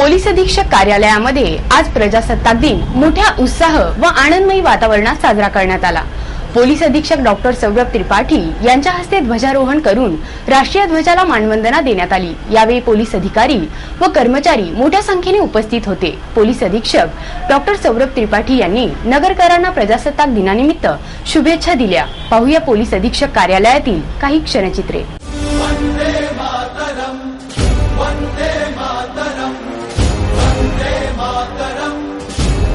Police अधीक्षक कार्यालयामध्ये आज प्रजासत्ताक दिन. मोठ्या उत्साह व आनंदमयी वातावरणात साजरा करण्यात आला. पोलीस अधीक्षक डॉक्टर सौरभ त्रिपाठी यांच्या हस्ते ध्वजारोहण करून राष्ट्रीय ध्वजाला मानवंदना देण्यात आली. यावेळी पोलीस अधिकारी व कर्मचारी मोठ्या संख्येने उपस्थित होते. पोलीस अधीक्षक डॉक्टर सौरभ त्रिपाठी यांनी नगरकरांना प्रजासत्ताक दिनानिमित्त शुभेच्छा दिल्या. पाहूया पोलीस अधीक्षक कार्यालयातील काही क्षणचित्रे.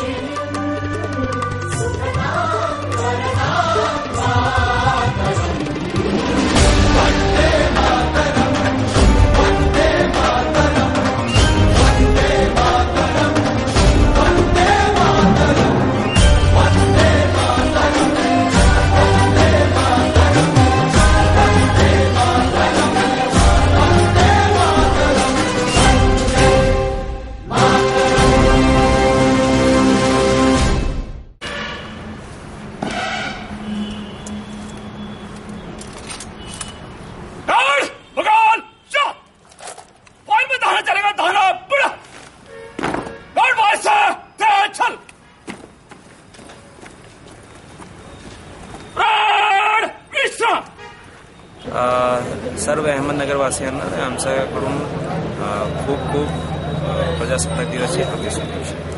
watching. सर्व अहमदनगरवासियांना आमच्याकडून खूप खूप प्रजासत्ताक दिवसाची हार्दिक शुभेच्छा